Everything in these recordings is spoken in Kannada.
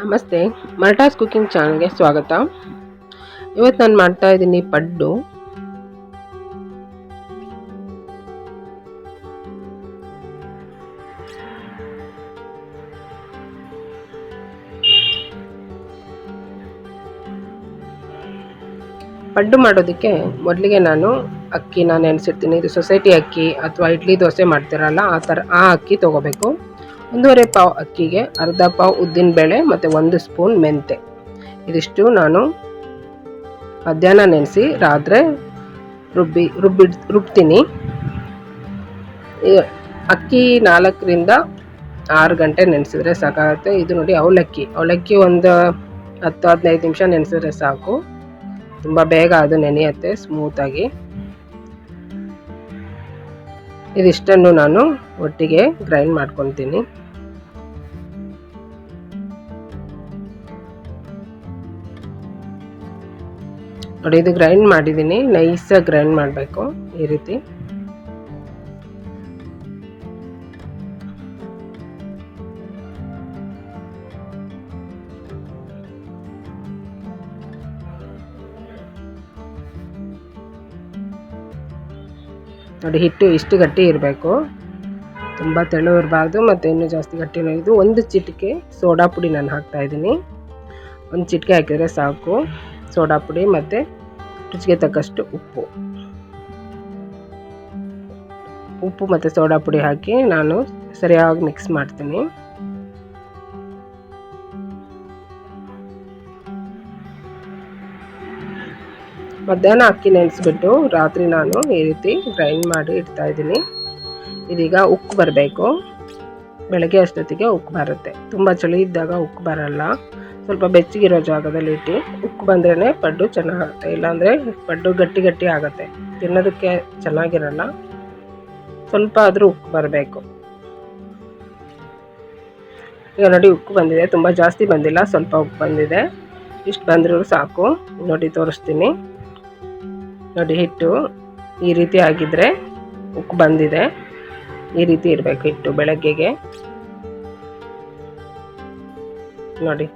ನಮಸ್ತೆ ಮಲ್ಟಾಸ್ ಕುಕ್ಕಿಂಗ್ ಚಾನಲ್ಗೆ ಸ್ವಾಗತ. ಇವತ್ತು ನಾನು ಮಾಡ್ತಾ ಇದ್ದೀನಿ ಪಡ್ಡು. ಪಡ್ಡು ಮಾಡೋದಕ್ಕೆ ಮೊದಲಿಗೆ ನಾನು ಅಕ್ಕಿನ ನೆನೆಸಿರ್ತೀನಿ ಇದು ಸೊಸೈಟಿ ಅಕ್ಕಿ ಅಥವಾ ಇಡ್ಲಿ ದೋಸೆ ಮಾಡ್ತಿರಲ್ಲ, ಆ ಥರ ಆ ಅಕ್ಕಿ ತೊಗೋಬೇಕು. ಒಂದೂವರೆ ಪಾವ್ ಅಕ್ಕಿಗೆ ಅರ್ಧ ಪಾವ್ ಉದ್ದಿನ ಬೇಳೆ ಮತ್ತು ಒಂದು ಸ್ಪೂನ್ ಮೆಂತೆ. ಇದಿಷ್ಟು ನಾನು ಮಧ್ಯಾಹ್ನ ನೆನೆಸಿ ರಾತ್ರಿ ರುಬ್ಬಿ ರುಬ್ಬಿ, ರುಬ್ತೀನಿ. ಅಕ್ಕಿ ನಾಲ್ಕರಿಂದ ಆರು ಗಂಟೆ ನೆನೆಸಿದ್ರೆ ಸಾಕಾಗುತ್ತೆ. ಇದು ನೋಡಿ ಅವಲಕ್ಕಿ. ಅವಲಕ್ಕಿ ಒಂದು ಹತ್ತು, ಹದಿನೈದು ನಿಮಿಷ ನೆನೆಸಿದ್ರೆ ಸಾಕು. ತುಂಬ ಬೇಗ ಅದು ನೆನೆಯುತ್ತೆ ಸ್ಮೂತಾಗಿ ಇದಿಷ್ಟನ್ನು ನಾನು ಒಟ್ಟಿಗೆ ಗ್ರೈಂಡ್ ಮಾಡ್ಕೊತೀನಿ. ನೋಡಿ, ಇದು ಗ್ರೈಂಡ್ ಮಾಡಿದ್ದೀನಿ ನೈಸಾಗಿ ಗ್ರೈಂಡ್ ಮಾಡಬೇಕು ಈ ರೀತಿ. ನೋಡಿ, ಹಿಟ್ಟು ಇಷ್ಟು ಗಟ್ಟಿ ಇರಬೇಕು. ತುಂಬ ತೆಳು ಇರಬಾರ್ದು ಮತ್ತು ಇನ್ನೂ ಜಾಸ್ತಿ ಗಟ್ಟಿನೂ ಇದು ಒಂದು ಚಿಟಿಕೆ ಸೋಡಾ ಪುಡಿ ನಾನು ಹಾಕ್ತಾಯಿದ್ದೀನಿ ಒಂದು ಚಿಟಿಕೆ ಹಾಕಿದರೆ ಸಾಕು. ಸೋಡಾ ಪುಡಿ ಮತ್ತು ರುಚಿಗೆ ತಕ್ಕಷ್ಟು ಉಪ್ಪು. ಉಪ್ಪು ಮತ್ತು ಸೋಡಾ ಪುಡಿ ಹಾಕಿ ನಾನು ಸರಿಯಾಗಿ ಮಿಕ್ಸ್ ಮಾಡ್ತೀನಿ. ಮಧ್ಯಾಹ್ನ ಅಕ್ಕಿ ನೆನೆಸ್ಬಿಟ್ಟು ರಾತ್ರಿ ನಾನು ಈ ರೀತಿ ಗ್ರೈಂಡ್ ಮಾಡಿ ಇಡ್ತಾ ಇದ್ದೀನಿ. ಇದೀಗ ಉಕ್ಕು ಬರಬೇಕು. ಬೆಳಗ್ಗೆ ಅಷ್ಟೊತ್ತಿಗೆ ಉಕ್ಕು ಬರುತ್ತೆ. ತುಂಬ ಚಳಿ ಇದ್ದಾಗ ಉಕ್ಕು ಬರಲ್ಲ. ಸ್ವಲ್ಪ ಬೆಚ್ಚಗಿರೋ ಜಾಗದಲ್ಲಿ ಇಟ್ಟು ಉಕ್ಕು ಬಂದ್ರೇ ಪಡ್ಡು ಚೆನ್ನಾಗುತ್ತೆ. ಇಲ್ಲಾಂದರೆ ಪಡ್ಡು ಗಟ್ಟಿ ಗಟ್ಟಿ ಆಗುತ್ತೆ. ತಿನ್ನೋದಕ್ಕೆ ಚೆನ್ನಾಗಿರಲ್ಲ. ಸ್ವಲ್ಪ ಆದರೂ ಉಕ್ಕು ಬರಬೇಕು. ಈಗ ನೋಡಿ ಉಕ್ಕು ಬಂದಿದೆ. ತುಂಬ ಜಾಸ್ತಿ ಬಂದಿಲ್ಲ, ಸ್ವಲ್ಪ ಉಕ್ಕು ಬಂದಿದೆ. ಇಷ್ಟು ಬಂದರೂ ಸಾಕು. ನೋಡಿ ತೋರಿಸ್ತೀನಿ. ನೋಡಿ ಹಿಟ್ಟು ಈ ರೀತಿ ಆಗಿದ್ದರೆ ಉಕ್ಕು ಬಂದಿದೆ. ಈ ರೀತಿ ಇರಬೇಕು ಹಿಟ್ಟು ಬೆಳಗ್ಗೆಗೆ. ನೋಡಿ.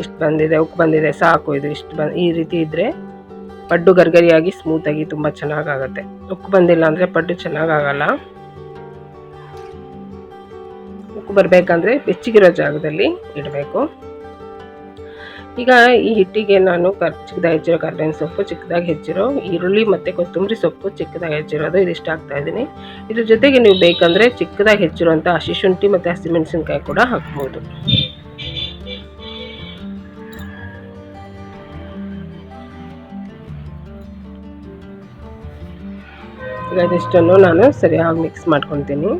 ಇಷ್ಟು ಬಂದಿದೆ ಉಕ್ಕು ಬಂದಿದೆ, ಸಾಕು ಇದು ಇಷ್ಟು ಬಂದು ಈ ರೀತಿ ಇದ್ದರೆ ಪಡ್ಡು ಗರ್ಗರಿಯಾಗಿ ಸ್ಮೂತಾಗಿ ತುಂಬ ಚೆನ್ನಾಗಾಗತ್ತೆ. ಉಕ್ಕು ಬಂದಿಲ್ಲ ಅಂದರೆ ಪಡ್ಡು ಚೆನ್ನಾಗಾಗಲ್ಲ. ಉಕ್ಕು ಬರಬೇಕಂದ್ರೆ ಬೆಚ್ಚಗಿರೋ ಜಾಗದಲ್ಲಿ ಇಡಬೇಕು. ಈಗ ಈ ಹಿಟ್ಟಿಗೆ ನಾನು ಕರ್, ಚಿಕ್ಕದಾಗಿ ಹೆಚ್ಚಿರೋ ಕರ್ಬೇವಿನ ಸೊಪ್ಪು, ಚಿಕ್ಕದಾಗಿ ಹೆಚ್ಚಿರೋ ಈರುಳ್ಳಿ ಮತ್ತು ಕೊತ್ತಂಬರಿ ಸೊಪ್ಪು ಚಿಕ್ಕದಾಗಿ ಹೆಚ್ಚಿರೋದು ಇದಿಷ್ಟು ಹಾಕ್ತಾ ಇದ್ದೀನಿ. ಇದ್ರ ಜೊತೆಗೆ ನೀವು ಬೇಕಂದರೆ ಚಿಕ್ಕದಾಗಿ ಹೆಚ್ಚಿರುವಂಥ ಹಸಿ ಶುಂಠಿ ಮತ್ತು ಹಸಿಮೆಣಸಿನ್ಕಾಯಿ ಕೂಡ ಹಾಕ್ಬೋದು. ಈಗ ಇದಿಷ್ಟನ್ನು ನಾನು ಸರಿಯಾಗಿ ಮಿಕ್ಸ್ ಮಾಡ್ಕೊತೀನಿ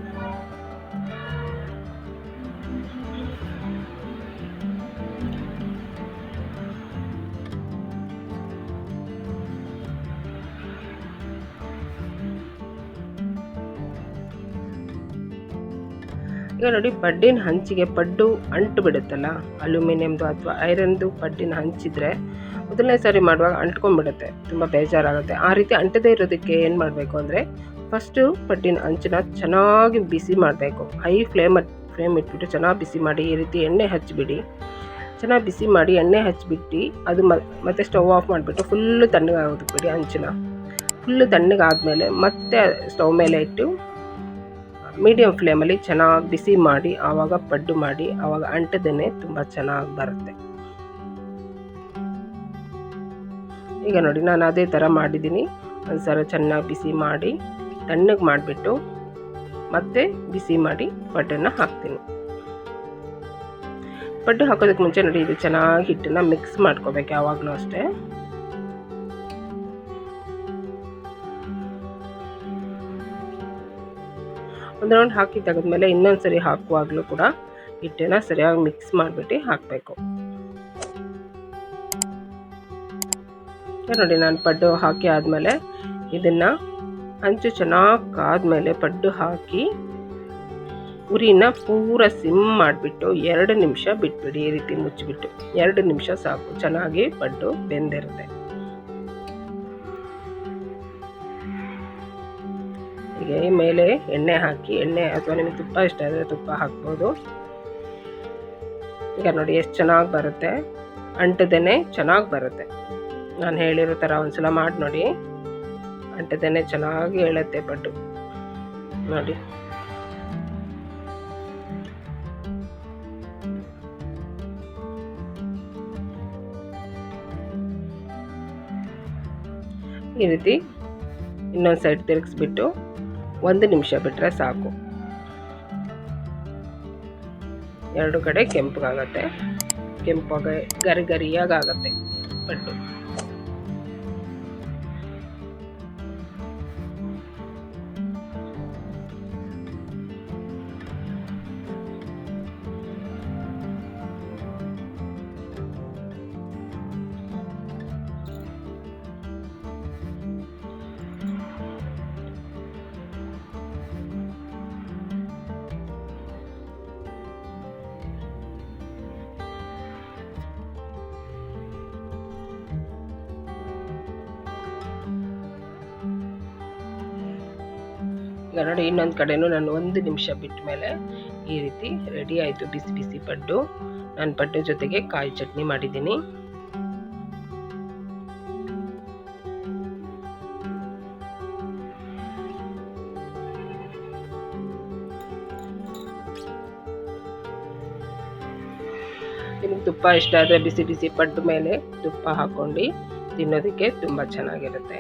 ಈಗ ನೋಡಿ ಪಡ್ಡಿನ ಹಂಚಿಗೆ ಪಡ್ಡು ಅಂಟು ಬಿಡುತ್ತಲ್ಲ, ಅಲ್ಯೂಮಿನಿಯಮ್ದು ಅಥವಾ ಐರನ್ದು ಪಡ್ಡಿನ ಹಂಚಿದ್ರೆ ಮೊದಲನೇ ಸಾರಿ ಮಾಡುವಾಗ ಅಂಟ್ಕೊಂಡ್ಬಿಡುತ್ತೆ, ತುಂಬ ಬೇಜಾರಾಗುತ್ತೆ. ಆ ರೀತಿ ಅಂಟದೇ ಇರೋದಕ್ಕೆ ಏನು ಮಾಡಬೇಕು ಅಂದರೆ ಫಸ್ಟು ಪಡ್ಡಿನ ಅಂಚನ್ನ ಚೆನ್ನಾಗಿ ಬಿಸಿ ಮಾಡಬೇಕು. ಹೈ ಫ್ಲೇಮ್ ಫ್ಲೇಮ್ ಇಟ್ಬಿಟ್ಟು ಚೆನ್ನಾಗಿ ಬಿಸಿ ಮಾಡಿ, ಈ ರೀತಿ ಎಣ್ಣೆ ಹಚ್ಚಿಬಿಡಿ ಚೆನ್ನಾಗಿ ಬಿಸಿ ಮಾಡಿ, ಎಣ್ಣೆ ಹಚ್ಚಿಬಿಟ್ಟು ಅದು ಮತ್ತೆ ಸ್ಟವ್ ಆಫ್ ಮಾಡಿಬಿಟ್ಟು ಫುಲ್ಲು ತಣ್ಣಗಾಗೋದಕ್ಕೆ ಬಿಡಿ ಅಂಚನ್ನ. ಫುಲ್ಲು ತಣ್ಣಗಾದಮೇಲೆ ಮತ್ತೆ ಸ್ಟವ್ ಮೇಲೆ ಇಟ್ಟು ಮೀಡಿಯಮ್ ಫ್ಲೇಮಲ್ಲಿ ಚೆನ್ನಾಗಿ ಬಿಸಿ ಮಾಡಿ, ಆವಾಗ ಪಡ್ಡು ಮಾಡಿ, ಆವಾಗ ಅಂಟದೇ ತುಂಬ ಚೆನ್ನಾಗಿ ಬರುತ್ತೆ. ಈಗ ನೋಡಿ ನಾನು ಅದೇ ಥರ ಮಾಡಿದ್ದೀನಿ. ಒಂದು ಸಲ ಚೆನ್ನಾಗಿ ಬಿಸಿ ಮಾಡಿ, ತಣ್ಣಗೆ ಮಾಡಿಬಿಟ್ಟು ಮತ್ತೆ ಬಿಸಿ ಮಾಡಿ ಪಡ್ಡನ್ನು ಹಾಕ್ತೀನಿ. ಬಟ್ಟೆ ಹಾಕೋದಕ್ಕೆ ಮುಂಚೆ ನೋಡಿ ಇದು ಚೆನ್ನಾಗಿ ಹಿಟ್ಟನ್ನು ಮಿಕ್ಸ್ ಮಾಡ್ಕೋಬೇಕು ಯಾವಾಗಲೂ ಅಷ್ಟೇ. ಒಂದು ರೌಂಡ್ ಹಾಕಿ ತೆಗೆದ್ಮೇಲೆ ಇನ್ನೊಂದು ಸರಿ ಹಾಕುವಾಗಲೂ ಕೂಡ ಹಿಟ್ಟನ್ನು ಸರಿಯಾಗಿ ಮಿಕ್ಸ್ ಮಾಡಿಬಿಟ್ಟು ಹಾಕಬೇಕು. ನೋಡಿ ನಾನು ಪಡ್ಡು ಹಾಕಿ ಆದಮೇಲೆ ಇದನ್ನು ಅಂಚು ಚೆನ್ನಾಗಿ ಕಾದ್ಮೇಲೆ ಪಡ್ಡು ಹಾಕಿ ಉರಿನ ಪೂರ ಸಿಮ್ ಮಾಡಿಬಿಟ್ಟು ಎರಡು ನಿಮಿಷ ಬಿಟ್ಬಿಡಿ ಈ ರೀತಿ ಮುಚ್ಚಿಬಿಟ್ಟು. ಎರಡು ನಿಮಿಷ ಸಾಕು, ಚೆನ್ನಾಗಿ ಪಡ್ಡು ಬೆಂದಿರುತ್ತೆ. ಹೀಗೆ ಮೇಲೆ ಎಣ್ಣೆ ಹಾಕಿ, ಎಣ್ಣೆ ಅಥವಾ ನಿಮಗೆ ತುಪ್ಪ ಇಷ್ಟ ಆದರೆ ತುಪ್ಪ ಹಾಕ್ಬೋದು. ಈಗ ನೋಡಿ ಎಷ್ಟು ಚೆನ್ನಾಗಿ ಬರುತ್ತೆ. ಅಂಟದೇ ಚೆನ್ನಾಗಿ ಬರುತ್ತೆ. ನಾನು ಹೇಳಿರೋ ಥರ ಒಂದ್ಸಲ ಮಾಡಿ ನೋಡಿ. ಅಂಟದೇನೆ ಚೆನ್ನಾಗಿ ಹೇಳುತ್ತೆ ಪಡ್ಡು. ನೋಡಿ. ಈ ರೀತಿ ಇನ್ನೊಂದು ಸೈಡ್ ತಿರುಗಿಸ್ಬಿಟ್ಟು ಒಂದು ನಿಮಿಷ ಬಿಟ್ಟರೆ ಸಾಕು. ಎರಡು ಕಡೆ ಕೆಂಪಗಾಗತ್ತೆ. ಕೆಂಪಾಗ ಗರಿ ಗರಿಯಾಗಾಗತ್ತೆ ಪಡ್ಡು. ಈಗ ಇನ್ನೊಂದು ಕಡೆನೂ ನಾನು ಒಂದು ನಿಮಿಷ ಬಿಟ್ಟ ಮೇಲೆ ಈ ರೀತಿ ರೆಡಿ ಆಯಿತು. ಬಿಸಿ ಬಿಸಿ ಪಡ್ಡು. ನಾನು ಪಡ್ಡು ಜೊತೆಗೆ ಕಾಯಿ ಚಟ್ನಿ ಮಾಡಿದ್ದೀನಿ. ನಿಮಗೆ ತುಪ್ಪ ಇಷ್ಟ ಆದರೆ ಬಿಸಿ ಬಿಸಿ ಪಡ್ಡು ಮೇಲೆ ತುಪ್ಪ ಹಾಕ್ಕೊಂಡು ತಿನ್ನೋದಕ್ಕೆ ತುಂಬ ಚೆನ್ನಾಗಿರುತ್ತೆ.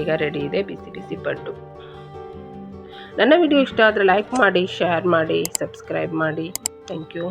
ಈಗ ರೆಡಿ ಇದೆ, ಬಿಸಿ ಬಿಸಿ ಪಡ್ಡು. ನನ್ನ ವಿಡಿಯೋ ಇಷ್ಟ ಆದರೆ ಲೈಕ್ ಮಾಡಿ ಶೇರ್ ಮಾಡಿ ಸಬ್ಸ್ಕ್ರೈಬ್ ಮಾಡಿ. Thank you